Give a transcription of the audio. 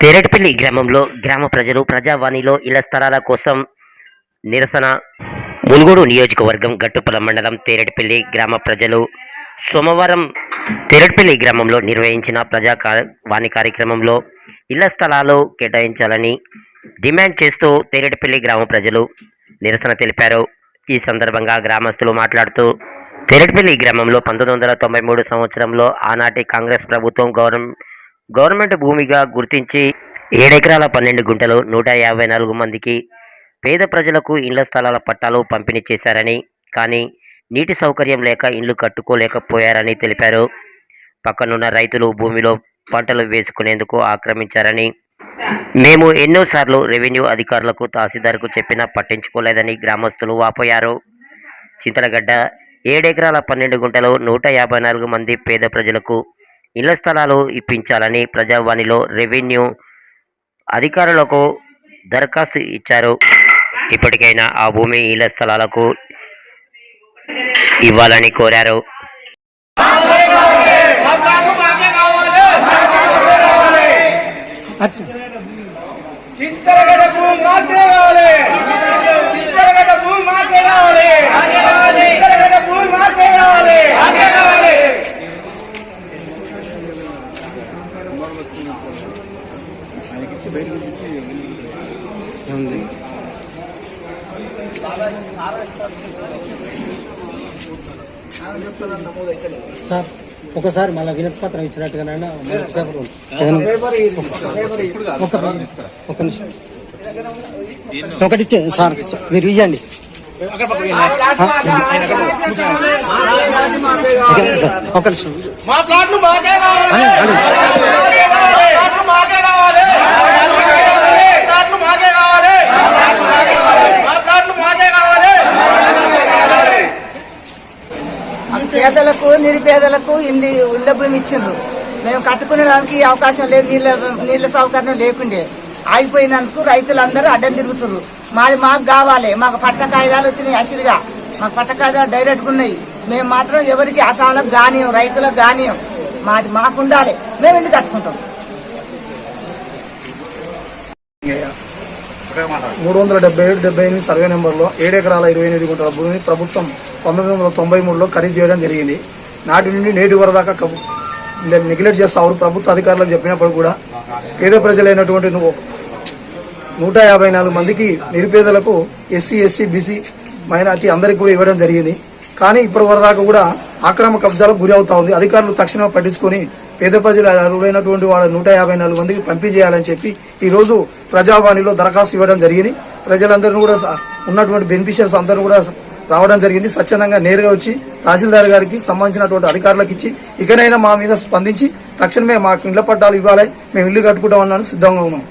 తేరటిపల్లి గ్రామంలో గ్రామ ప్రజలు ప్రజావాణిలో ఇళ్ళ స్థలాల కోసం నిరసన. మునుగోడు నియోజకవర్గం గట్టుపల మండలం తేరటిపల్లి గ్రామ ప్రజలు సోమవారం తేరటిపల్లి గ్రామంలో నిర్వహించిన ప్రజా వాణి కార్యక్రమంలో ఇళ్ళ స్థలాలు కేటాయించాలని డిమాండ్ చేస్తూ తేరటిపల్లి గ్రామ ప్రజలు నిరసన తెలిపారు. ఈ సందర్భంగా గ్రామస్తులు మాట్లాడుతూ తేరటిపల్లి గ్రామంలో పంతొమ్మిది వందల తొంభై మూడు సంవత్సరంలో ఆనాటి కాంగ్రెస్ ప్రభుత్వం గవర్నమెంట్ గవర్నమెంట్ భూమిగా గుర్తించి ఏడెకరాల పన్నెండు గుంటలు నూట యాభై నాలుగు మందికి పేద ప్రజలకు ఇళ్ళ స్థలాల పట్టాలు పంపిణీ చేశారని కానీ నీటి సౌకర్యం లేక ఇల్లు కట్టుకోలేకపోయారని తెలిపారు. పక్కనున్న రైతులు భూమిలో పంటలు వేసుకునేందుకు ఆక్రమించారని మేము ఎన్నోసార్లు రెవెన్యూ అధికారులకు తహసీల్దార్కు చెప్పినా పట్టించుకోలేదని గ్రామస్తులు వాపోయారు. చింతలగడ్డ ఏడెకరాల పన్నెండు గుంటలు నూట యాభై నాలుగు మంది పేద ప్రజలకు ఇళ్ళ స్థలాలు ఇప్పించాలని ప్రజావాణిలో రెవెన్యూ అధికారులకు దరఖాస్తు ఇచ్చారు. ఇప్పటికైనా ఆ భూమి ఇళ్ళ స్థలాలకు ఇవ్వాలని కోరారు. చింతలగడ్డ భూమి మాత్రమే కావాలి చింతలగడ్డ భూమి మాత్రమే కావాలి చింతలగడ్డ భూమి మాత్రమే కావాలి సార్ ఒకసారి మళ్ళీ వినతి పత్రం ఇచ్చినట్టుగా ఒక ఒక నిమిషం. ఒకటి సార్ మీరు ఇవ్వండి ఒక నిమిషం మా ప్లాట్లు మాకే కావాలి మా ప్లాట్లు మాకే కావాలి ప్లాట్లు మాకే కావాలి మా ప్లాట్లు మాకే కావాలి పేదలకు నిరుపేదలకు ఇల్లు ఇళ్ళ భూమి ఇచ్చిండ్రు. మేము కట్టుకునేదానికి అవకాశం లేదు నీళ్ళ నీళ్ళ సౌకర్యం లేకుండే. ఆగిపోయినందుకు రైతులందరూ అడ్డం తిరుగుతున్నారు మాది మాకు కావాలి మాకు పట్ట కాగితాలు వచ్చినాయి అసలుగా మాకు పట్ట కాగితాలు డైరెక్ట్గా ఉన్నాయి మేము మాత్రం ఎవరికి అసాలకు గానీయం రైతులకు గానీయం మాది మాకు ఉండాలి మేము ఇల్లు కట్టుకుంటాం? మూడు వందల డెబ్బై ఏడు డెబ్బై ఎనిమిది సర్వే నెంబర్లో ఏడు ఎకరాల ఇరవై ఎనిమిది గుంటల భూమిని ప్రభుత్వం పంతొమ్మిది వందల తొంభై మూడులో ఖరీదు చేయడం జరిగింది. నాటి నుండి నేటి వరదాకా కబు- నెగ్లెక్ట్ చేస్తావు ప్రభుత్వ అధికారులకు చెప్పినప్పుడు కూడా పేద ప్రజలైనటువంటి నువ్వు నూట యాభై నాలుగు మందికి నిరుపేదలకు ఎస్సీ ఎస్టీ బీసీ మైనార్టీ అందరికి కూడా ఇవ్వడం జరిగింది. కానీ ఇప్పటి వరదాకా కూడా ఆక్రమ కబ్జాలకు గురి అవుతా ఉంది. అధికారులు తక్షణమే పట్టించుకొని పేద ప్రజలు అర్హులైనటువంటి వాళ్ళ నూట యాభై నాలుగు మందికి పంపిణీ చేయాలని చెప్పి ఈరోజు ప్రజావాణిలో దరఖాస్తు ఇవ్వడం జరిగింది. ప్రజలందరూ కూడా ఉన్నటువంటి బెనిఫిషియర్స్ అందరూ కూడా రావడం జరిగింది. స్వచ్ఛందంగా నేరుగా వచ్చి తహసీల్దార్ గారికి సంబంధించినటువంటి అధికారులకు ఇచ్చి ఇకనైనా మా మీద స్పందించి తక్షణమే మాకు ఇళ్ళ పట్టాలు ఇవ్వాలి. మేము ఇల్లు కట్టుకుంటామన్నాను సిద్ధంగా ఉన్నాం.